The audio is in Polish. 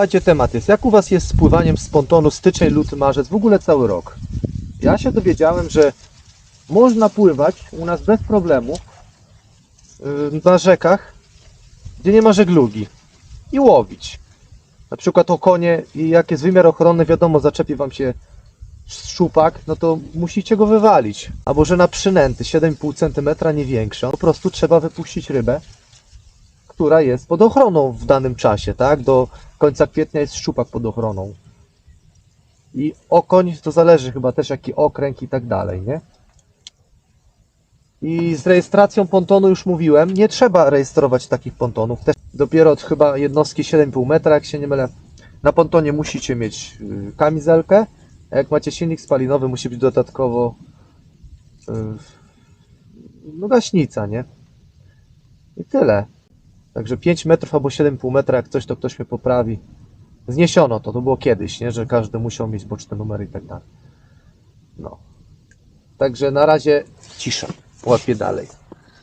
Słuchajcie, temat jest, jak u Was jest z pływaniem z pontonu styczeń, luty, marzec, w ogóle cały rok? Ja się dowiedziałem, że można pływać u nas bez problemu yy, na rzekach, gdzie nie ma żeglugi i łowić. Na przykład o konie i jak jest wymiar ochronny, wiadomo, zaczepi Wam się szczupak, no to musicie go wywalić. Albo że na przynęty 7,5 cm nie większe, po prostu trzeba wypuścić rybę, która jest pod ochroną w danym czasie, tak? Do końca kwietnia jest szczupak pod ochroną. I okoń to zależy chyba też jaki okręg i tak dalej, nie? I z rejestracją pontonu już mówiłem, nie trzeba rejestrować takich pontonów. Dopiero od chyba jednostki 7,5 metra, jak się nie mylę. Na pontonie musicie mieć y, kamizelkę, a jak macie silnik spalinowy, musi być dodatkowo y, no gaśnica, nie? I tyle. Także 5 metrów albo 7,5 metra, jak coś, to ktoś mnie poprawi. Zniesiono to, to było kiedyś, nie? Że każdy musiał mieć boczne numery i tak dalej. No. Także na razie cisza. Łapię dalej.